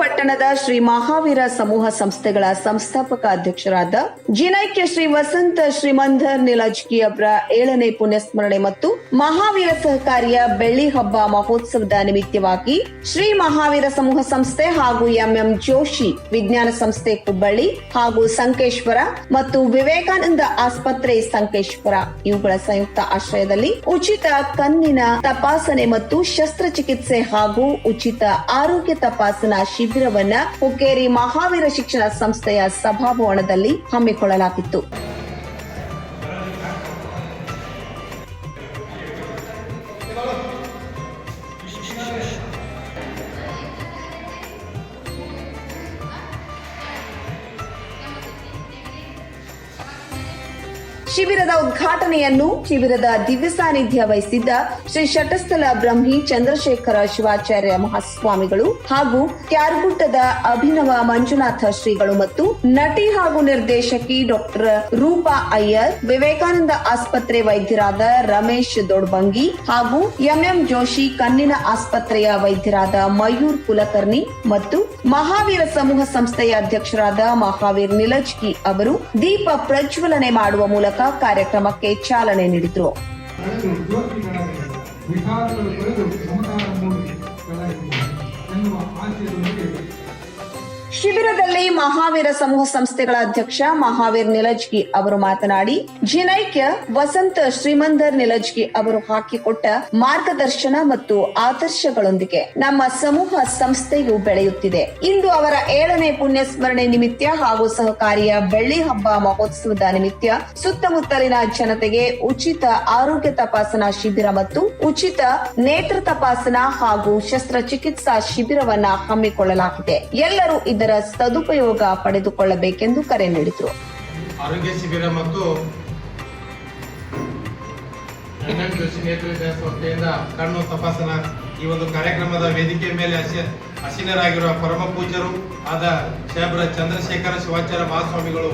ಪಟ್ಟಣದ ಶ್ರೀ ಮಹಾವೀರ ಸಮೂಹ ಸಂಸ್ಥೆಗಳ ಸಂಸ್ಥಾಪಕ ಅಧ್ಯಕ್ಷರಾದ ಜಿನೈಕ್ಯ ಶ್ರೀ ವಸಂತ ಶ್ರೀಮಂಧರ್ ನಿಲಜ್ಕಿ ಅವರ ಏಳನೇ ಪುಣ್ಯಸ್ಮರಣೆ ಮತ್ತು ಮಹಾವೀರ ಸಹಕಾರಿಯ ಬೆಳ್ಳಿ ಹಬ್ಬ ಮಹೋತ್ಸವದ ನಿಮಿತ್ತವಾಗಿ ಶ್ರೀ ಮಹಾವೀರ ಸಮೂಹ ಸಂಸ್ಥೆ ಹಾಗೂ ಎಂಎಂ ಜೋಶಿ ವಿಜ್ಞಾನ ಸಂಸ್ಥೆ ಹುಬ್ಬಳ್ಳಿ ಹಾಗೂ ಸಂಕೇಶ್ವರ ಮತ್ತು ವಿವೇಕಾನಂದ ಆಸ್ಪತ್ರೆ ಸಂಕೇಶ್ವರ ಇವುಗಳ ಸಂಯುಕ್ತ ಆಶ್ರಯದಲ್ಲಿ ಉಚಿತ ಕಣ್ಣಿನ ತಪಾಸಣೆ ಮತ್ತು ಶಸ್ತ್ರಚಿಕಿತ್ಸೆ ಹಾಗೂ ಉಚಿತ ಆರೋಗ್ಯ ತಪಾಸಣಾ ಶಿಬಿರವನ್ನ ಹುಕ್ಕೇರಿ ಮಹಾವೀರ ಶಿಕ್ಷಣ ಸಂಸ್ಥೆಯ ಸಭಾಭವನದಲ್ಲಿ ಹಮ್ಮಿಕೊಳ್ಳಲಾಗಿತ್ತು. ಶಿಬಿರದ ಉದ್ಘಾಟನೆಯನ್ನು ಶಿಬಿರದ ದಿವ್ಯ ಸಾನ್ನಿಧ್ಯ ವಹಿಸಿದ್ದ ಶ್ರೀ ಶಟಸ್ಥಲ ಬ್ರಹ್ಮಿ ಚಂದ್ರಶೇಖರ ಶಿವಾಚಾರ್ಯ ಮಹಾಸ್ವಾಮಿಗಳು ಹಾಗೂ ಕ್ಯಾರ್ಗುಟ್ಟದ ಅಭಿನವ ಮಂಜುನಾಥ ಶ್ರೀಗಳು ಮತ್ತು ನಟಿ ಹಾಗೂ ನಿರ್ದೇಶಕಿ ಡಾಕ್ಟರ್ ರೂಪಾ ಅಯ್ಯರ್, ವಿವೇಕಾನಂದ ಆಸ್ಪತ್ರೆ ವೈದ್ಯರಾದ ರಮೇಶ್ ದೊಡ್ಬಂಗಿ ಹಾಗೂ ಎಂಎಂ ಜೋಶಿ ಕಣ್ಣಿನ ಆಸ್ಪತ್ರೆಯ ವೈದ್ಯರಾದ ಮಯೂರ್ ಕುಲಕರ್ಣಿ ಮತ್ತು ಮಹಾವೀರ ಸಮೂಹ ಸಂಸ್ಥೆಯ ಅಧ್ಯಕ್ಷರಾದ ಮಹಾವೀರ್ ನಿಲಜ್ಕಿ ಅವರು ದೀಪ ಪ್ರಜ್ವಲನೆ ಮಾಡುವ ಮೂಲಕ ಕಾರ್ಯಕ್ರಮಕ್ಕೆ ಚಾಲನೆ ನೀಡಿದರು. ಶಿಬಿರದಲ್ಲಿ ಮಹಾವೀರ ಸಮೂಹ ಸಂಸ್ಥೆಗಳ ಅಧ್ಯಕ್ಷ ಮಹಾವೀರ್ ನಿಲಜ್ಗಿ ಅವರು ಮಾತನಾಡಿ, ಜಿನೈಕ್ಯ ವಸಂತ ಶ್ರೀಮಂದರ್ ನಿಲಜ್ಗಿ ಅವರು ಹಾಕಿಕೊಟ್ಟ ಮಾರ್ಗದರ್ಶನ ಮತ್ತು ಆದರ್ಶಗಳೊಂದಿಗೆ ನಮ್ಮ ಸಮೂಹ ಸಂಸ್ಥೆಯು ಬೆಳೆಯುತ್ತಿದೆ. ಇಂದು ಅವರ ಏಳನೇ ಪುಣ್ಯ ಸ್ಮರಣೆ ನಿಮಿತ್ತ ಹಾಗೂ ಸಹಕಾರಿಯ ಬೆಳ್ಳಿ ಹಬ್ಬ ಮಹೋತ್ಸವದ ನಿಮಿತ್ತ ಸುತ್ತಮುತ್ತಲಿನ ಜನತೆಗೆ ಉಚಿತ ಆರೋಗ್ಯ ತಪಾಸಣಾ ಶಿಬಿರ ಮತ್ತು ಉಚಿತ ನೇತ್ರ ತಪಾಸಣಾ ಹಾಗೂ ಶಸ್ತ್ರಚಿಕಿತ್ಸಾ ಶಿಬಿರವನ್ನ ಹಮ್ಮಿಕೊಳ್ಳಲಾಗಿದೆ. ಎಲ್ಲರೂ ಇದರ ಸದುಪಯೋಗ ಪಡೆದುಕೊಳ್ಳಬೇಕೆಂದು ಕರೆ ನೀಡಿದರು. ಆರೋಗ್ಯ ಶಿಬಿರ ಮತ್ತು ಕಣ್ಣು ತಪಾಸಣಾ ಈ ಒಂದು ಕಾರ್ಯಕ್ರಮದ ವೇದಿಕೆ ಮೇಲೆ ಅಸಿ ಅಸೀನರಾಗಿರುವ ಪರಮ ಪೂಜ್ಯರು ಆದ ಶೇಬ್ರ ಚಂದ್ರಶೇಖರ ಶಿವಾಚಾರ್ಯ ಮಹಾಸ್ವಾಮಿಗಳು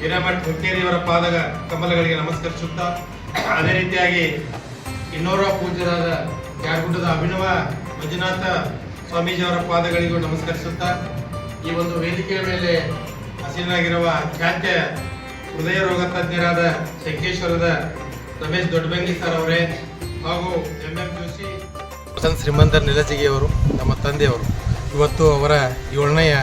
ಹಿರೇಮಠ್ ಹುಕ್ಕೇರಿಯವರ ಪಾದ ಕಮಲಗಳಿಗೆ ನಮಸ್ಕರಿಸುತ್ತಾ, ಅದೇ ರೀತಿಯಾಗಿ ಇನ್ನೋರ್ವ ಪೂಜ್ಯರಾದ ಜಾರ್ಗುಡ್ಡದ ಅಭಿನವ ಮಂಜುನಾಥ ಸ್ವಾಮೀಜಿಯವರ ಪಾದಗಳಿಗೂ ನಮಸ್ಕರಿಸುತ್ತಾ ಈ ಒಂದು ವೇದಿಕೆಯ ಮೇಲೆ ಹಸಿರಾಗಿರುವ ಖ್ಯಾತ್ಯ ಹೃದಯ ರೋಗ ತಜ್ಞರಾದ ಶಂಕೇಶ್ವರದ ರಮೇಶ್ ದೊಡ್ಡಬಂಗಿ ಸರ್ ಅವರೇ ಹಾಗೂ ಎಂ ಎಂ ಜೋಶಿ, ವಸಂತ್ ಶ್ರೀಮಂತರ್ ನಿಲಜಿಗೆಯವರು ನಮ್ಮ ತಂದೆಯವರು. ಇವತ್ತು ಅವರ ಏಳನೆಯ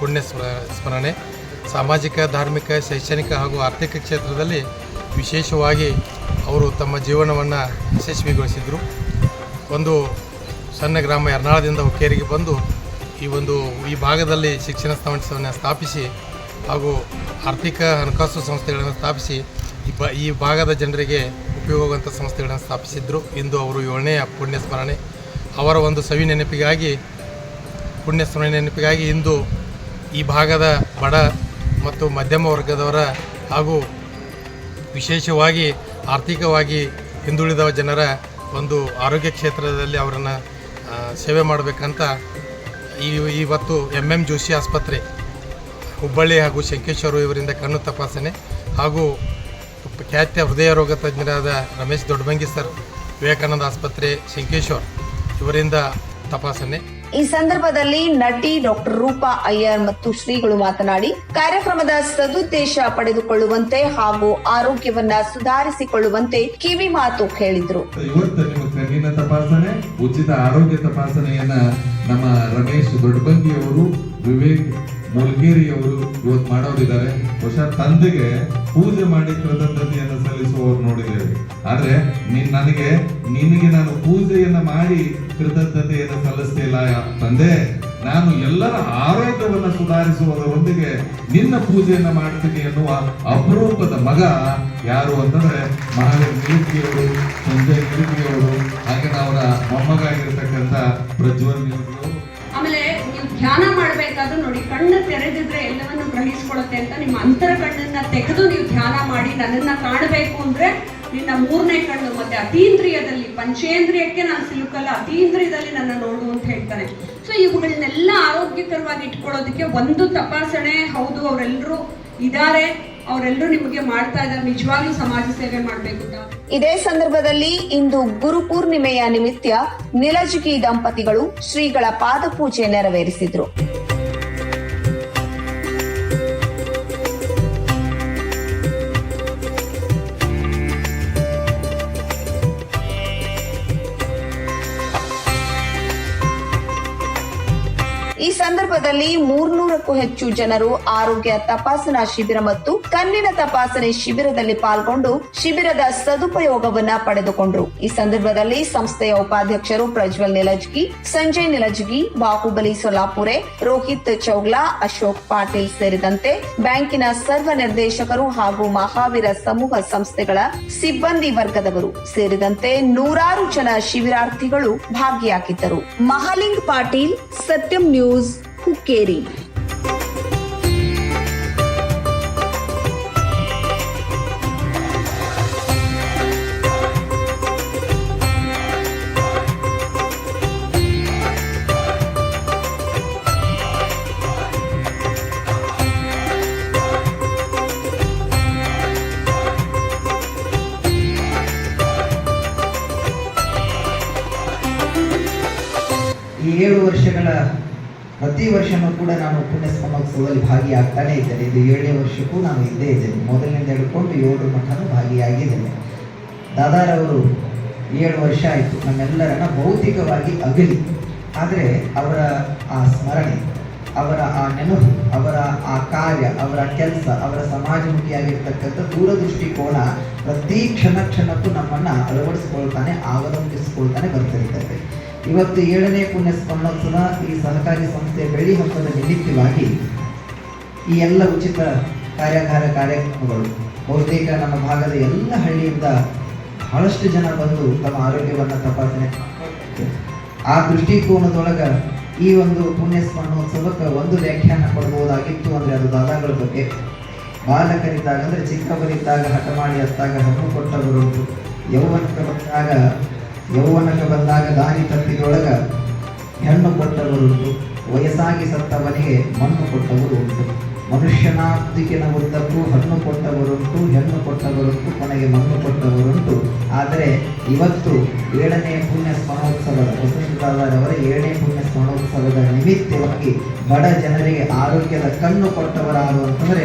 ಪುಣ್ಯ ಸ್ಮ- ಸ್ಮರಣೆ. ಸಾಮಾಜಿಕ, ಧಾರ್ಮಿಕ, ಶೈಕ್ಷಣಿಕ ಹಾಗೂ ಆರ್ಥಿಕ ಕ್ಷೇತ್ರದಲ್ಲಿ ವಿಶೇಷವಾಗಿ ಅವರು ತಮ್ಮ ಜೀವನವನ್ನು ಯಶಸ್ವಿಗೊಳಿಸಿದರು. ಒಂದು ಸಣ್ಣ ಗ್ರಾಮ ಎರ್ನಾಳದಿಂದ ಹುಕ್ಕೇರಿಗೆ ಬಂದು ಈ ಒಂದು, ಈ ಭಾಗದಲ್ಲಿ ಶಿಕ್ಷಣ ಸಂಸ್ಥೆಯನ್ನು ಸ್ಥಾಪಿಸಿ ಹಾಗೂ ಆರ್ಥಿಕ ಹಣಕಾಸು ಸಂಸ್ಥೆಗಳನ್ನು ಸ್ಥಾಪಿಸಿ ಈ ಬ, ಈ ಭಾಗದ ಜನರಿಗೆ ಉಪಯೋಗವಂಥ ಸಂಸ್ಥೆಗಳನ್ನು ಸ್ಥಾಪಿಸಿದ್ರು. ಇಂದು ಅವರು ಏಳನೆಯ ಪುಣ್ಯ ಸ್ಮರಣೆ. ಅವರ ಒಂದು ಸವಿ ನೆನಪಿಗಾಗಿ, ಪುಣ್ಯ ಸ್ಮರಣೆ ನೆನಪಿಗಾಗಿ ಇಂದು ಈ ಭಾಗದ ಬಡ ಮತ್ತು ಮಧ್ಯಮ ವರ್ಗದವರ ಹಾಗೂ ವಿಶೇಷವಾಗಿ ಆರ್ಥಿಕವಾಗಿ ಹಿಂದುಳಿದ ಜನರ ಒಂದು ಆರೋಗ್ಯ ಕ್ಷೇತ್ರದಲ್ಲಿ ಅವರನ್ನು ಸೇವೆ ಮಾಡಬೇಕಂತ ಈ ಇವತ್ತು ಎಂ ಎಂ ಜೋಶಿ ಆಸ್ಪತ್ರೆ ಹುಬ್ಬಳ್ಳಿ ಹಾಗೂ ಶಂಕೇಶ್ವರ ಇವರಿಂದ ಕಣ್ಣು ತಪಾಸಣೆ ಹಾಗೂ ಖ್ಯಾತ್ಯ ಹೃದಯ ರೋಗ ತಜ್ಞರಾದ ರಮೇಶ್ ದೊಡ್ಡಬಂಗಿ ಸರ್ ವಿವೇಕಾನಂದ ಆಸ್ಪತ್ರೆ ಶಂಕೇಶ್ವರ್ ಇವರಿಂದ ತಪಾಸಣೆ. ಈ ಸಂದರ್ಭದಲ್ಲಿ ನಟಿ ಡಾಕ್ಟರ್ ರೂಪಾ ಅಯ್ಯರ್ ಮತ್ತು ಶ್ರೀಗಳು ಮಾತನಾಡಿ ಕಾರ್ಯಕ್ರಮದ ಸದುದ್ದೇಶ ಪಡೆದುಕೊಳ್ಳುವಂತೆ ಹಾಗೂ ಆರೋಗ್ಯವನ್ನ ಸುಧಾರಿಸಿಕೊಳ್ಳುವಂತೆ ಕಿವಿ ಮಾತು ಹೇಳಿದ್ರು. ಕಣ್ಣಿನ ತಪಾಸಣೆ, ಉಚಿತ ಆರೋಗ್ಯ ತಪಾಸಣೆಯನ್ನ ನಮ್ಮ ರಮೇಶ್ ದೊಡ್ಡಬಂಗಿ ಅವರು ವಿವೇಕ್ ಮುಲ್ಗೇರಿ ಅವರು ಇವತ್ತು ಮಾಡೋರಿದ್ದಾರೆ. ಬಹುಶಃ ತಂದೆಗೆ ಪೂಜೆ ಮಾಡಿ ಕೃತಜ್ಞತೆಯನ್ನು ಸಲ್ಲಿಸುವವರು ನೋಡಿದ್ದೇವೆ. ಆದ್ರೆ ನೀನ್ ನನಗೆ, ನಿನಗೆ ನಾನು ಪೂಜೆಯನ್ನ ಮಾಡಿ ಕೃತಜ್ಞತೆಯನ್ನು ಸಲ್ಲಿಸ್ತಿಲ್ಲ ತಂದೆ. ನಾನು ಎಲ್ಲರ ಆರೋಗ್ಯವನ್ನು ಸುಧಾರಿಸುವುದರೊಂದಿಗೆ ನಿನ್ನ ಪೂಜೆಯನ್ನು ಮಾಡ್ತೀನಿ ಎನ್ನುವ ಅಪರೂಪದ ಮಗ ಯಾರು ಅಂತಂದ್ರೆ ಮಹಾವೀರ್ ನಿಲುಕಿಯವರು ಸಂಜಯ್ ನಿಲುಕಿಯವರು ಹಾಗೆ ಅವರ ಮೊಮ್ಮಗ ಆಗಿರ್ತಕ್ಕಂಥ ಪ್ರಜ್ವಲ್ ಆಮೇಲೆ ನೀವು ಧ್ಯಾನ ಮಾಡಬೇಕಾದ್ರೂ ನೋಡಿ, ಕಣ್ಣು ತೆರೆದಿದ್ರೆ ಎಲ್ಲವನ್ನು ಗ್ರಹಿಸ್ಕೊಳ್ಳುತ್ತೆ ಅಂತ ನಿಮ್ಮ ಅಂತರ ಕಣ್ಣನ್ನ ತೆಗೆದು ನೀವು ಧ್ಯಾನ ಮಾಡಿ ನನ್ನನ್ನ ಕಾಣಬೇಕು ಅಂದ್ರೆ ನಿನ್ನ ಮೂರನೇ ಕಣ್ಣು ಮತ್ತೆ ಅತೀಂದ್ರಿಯದಲ್ಲಿ, ಪಂಚೇಂದ್ರಿಯಕ್ಕೆ ನಾನು ಸಿಲುಕಲ್ಲ, ಅತೀಂದ್ರಿಯದಲ್ಲಿ ನನ್ನ ನೋಡು ಅಂತ ಹೇಳ್ತಾನೆ. ಸೊ ಇವುಗಳನ್ನೆಲ್ಲ ಆರೋಗ್ಯಕರವಾಗಿ ಇಟ್ಕೊಳ್ಳೋದಕ್ಕೆ ಒಂದು ತಪಾಸಣೆ, ಹೌದು, ಅವರೆಲ್ಲರೂ ಇದ್ದಾರೆ, ಅವರೆಲ್ಲರೂ ನಿಮಗೆ ಮಾಡ್ತಾ ಇದ್ದಾರೆ, ನಿಜವಾಗ್ಲೂ ಸಮಾಜ ಸೇವೆ ಮಾಡಬೇಕು ಇದೇ ಸಂದರ್ಭದಲ್ಲಿ ಇಂದು ಗುರು ಪೂರ್ಣಿಮೆಯ ನಿಮಿತ್ತ ನಿಲಜುಗಿ ದಂಪತಿಗಳು ಶ್ರೀಗಳ ಪಾದಪೂಜೆ ನೆರವೇರಿಸಿದ್ರು. ಸಂದರ್ಭದಲ್ಲಿ ಮೂರ್ನೂರಕ್ಕೂ ಹೆಚ್ಚು ಜನರು ಆರೋಗ್ಯ ತಪಾಸಣಾ ಶಿಬಿರ ಮತ್ತು ಕಣ್ಣಿನ ತಪಾಸಣೆ ಶಿಬಿರದಲ್ಲಿ ಪಾಲ್ಗೊಂಡು ಶಿಬಿರದ ಸದುಪಯೋಗವನ್ನ ಪಡೆದುಕೊಂಡರು. ಈ ಸಂದರ್ಭದಲ್ಲಿ ಸಂಸ್ಥೆಯ ಉಪಾಧ್ಯಕ್ಷರು ಪ್ರಜ್ವಲ್ ನಿಲಜ್ಗಿ, ಸಂಜಯ್ ನಿಲಜ್ಗಿ, ಬಾಹುಬಲಿ ಸೊಲಾಪುರೆ, ರೋಹಿತ್ ಚೌಗ್ಲಾ, ಅಶೋಕ್ ಪಾಟೀಲ್ ಸೇರಿದಂತೆ ಬ್ಯಾಂಕಿನ ಸರ್ವ ನಿರ್ದೇಶಕರು ಹಾಗೂ ಮಹಾವೀರ ಸಮೂಹ ಸಂಸ್ಥೆಗಳ ಸಿಬ್ಬಂದಿ ವರ್ಗದವರು ಸೇರಿದಂತೆ ನೂರಾರು ಜನ ಶಿಬಿರಾರ್ಥಿಗಳು ಭಾಗಿಯಾಗಿದ್ದರು. ಮಹಾಲಿಂಗ್ ಪಾಟೀಲ್, ಸತ್ಯಂ ನ್ಯೂಸ್, ಹುಕ್ಕೇರಿ. ಏಳು ವರ್ಷಗಳ, ಪ್ರತಿ ವರ್ಷನೂ ಕೂಡ ನಾನು ಪುಣ್ಯ ಸಮೋತ್ಸವದಲ್ಲಿ ಭಾಗಿಯಾಗ್ತಾನೆ ಇದ್ದೇನೆ. ಇದು ಏಳನೇ ವರ್ಷಕ್ಕೂ ನಾನು ಇದ್ದೇ ಇದ್ದೇನೆ. ಮೊದಲಿನಿಂದ ಹಿಡ್ಕೊಂಡು ಏಳು ಮಠನೂ ಭಾಗಿಯಾಗಿದ್ದೇನೆ. ದಾದಾರವರು ಏಳು ವರ್ಷ ಆಯಿತು. ನಮ್ಮೆಲ್ಲರನ್ನ ಭೌತಿಕವಾಗಿ ಅಗಲಿ. ಆದರೆ ಅವರ ಆ ಸ್ಮರಣೆ, ಅವರ ಆ ನೆನಪು, ಅವರ ಆ ಕಾರ್ಯ, ಅವರ ಕೆಲಸ, ಅವರ ಸಮಾಜಮುಖಿಯಾಗಿರ್ತಕ್ಕಂಥ ದೂರದೃಷ್ಟಿಕೋನ ಪ್ರತಿ ಕ್ಷಣ ಕ್ಷಣಕ್ಕೂ ನಮ್ಮನ್ನು ಅಳವಡಿಸ್ಕೊಳ್ತಾನೆ, ಅವಲಂಬಿಸ್ಕೊಳ್ತಾನೆ ಬರ್ತಿರ್ತದೆ. ಇವತ್ತು ಏಳನೇ ಪುಣ್ಯ ಸಂವತ್ಸರ ಈ ಸಹಕಾರಿ ಸಂಸ್ಥೆ ಬೆಳ್ಳಿ ಹಬ್ಬದ ನಿಮಿತ್ತವಾಗಿ ಈ ಎಲ್ಲ ಉಚಿತ ಕಾರ್ಯಾಗಾರ ಕಾರ್ಯಕ್ರಮಗಳು, ಬಹುತೇಕ ನಮ್ಮ ಭಾಗದ ಎಲ್ಲ ಹಳ್ಳಿಯಿಂದ ಬಹಳಷ್ಟು ಜನ ಬಂದು ತಮ್ಮ ಆರೋಗ್ಯವನ್ನು ತಪಾಸಣೆ ಆ ದೃಷ್ಟಿಕೋನದೊಳಗ ಈ ಒಂದು ಪುಣ್ಯ ಸ್ಮರಣೋತ್ಸವಕ್ಕೆ ಒಂದು ವ್ಯಾಖ್ಯಾನ ಕೊಡ್ಬೋದಾಗಿತ್ತು ಅಂದರೆ ಅದು ದಾದಾಗಳ ಬಗ್ಗೆ. ಬಾಲಕರಿದ್ದಾಗ ಅಂದರೆ ಚಿಕ್ಕವರಿದ್ದಾಗ ಹಠ ಮಾಡಿ ಹತ್ತಾಗ ಹಣ್ಣು ಕೊಟ್ಟವರು ಯೌವನಕ್ಕೆ ಬಂದಾಗ ಯೌವನಕ್ಕೆ ಬಂದಾಗ ದಾರಿ ತಪ್ಪಿದೊಳಗ ಹೆಣ್ಣು ಕೊಟ್ಟವರುಂಟು ವಯಸ್ಸಾಗಿ ಸತ್ತವನಿಗೆ ಮಣ್ಣು ಕೊಟ್ಟವರು ಉಂಟು. ಮನುಷ್ಯನಾದಿಕಿನ ಉದ್ದಕ್ಕೂ ಹಣ್ಣು ಕೊಟ್ಟವರುಂಟು ಹೆಣ್ಣು ಕೊಟ್ಟವರುಂಟು ಕೊನೆಗೆ ಮಣ್ಣು ಕೊಟ್ಟವರುಂಟು ಆದರೆ ಇವತ್ತು ಏಳನೇ ಪುಣ್ಯ ಸ್ಮರಣೋತ್ಸವದ ವಸಂತದಾದರವರ ಏಳನೇ ಪುಣ್ಯ ಸ್ಮರಣೋತ್ಸವದ ನಿಮಿತ್ತವಾಗಿ ಬಡ ಜನರಿಗೆ ಆರೋಗ್ಯದ ಕಣ್ಣು ಕೊಟ್ಟವರಾರು ಅಂತಂದರೆ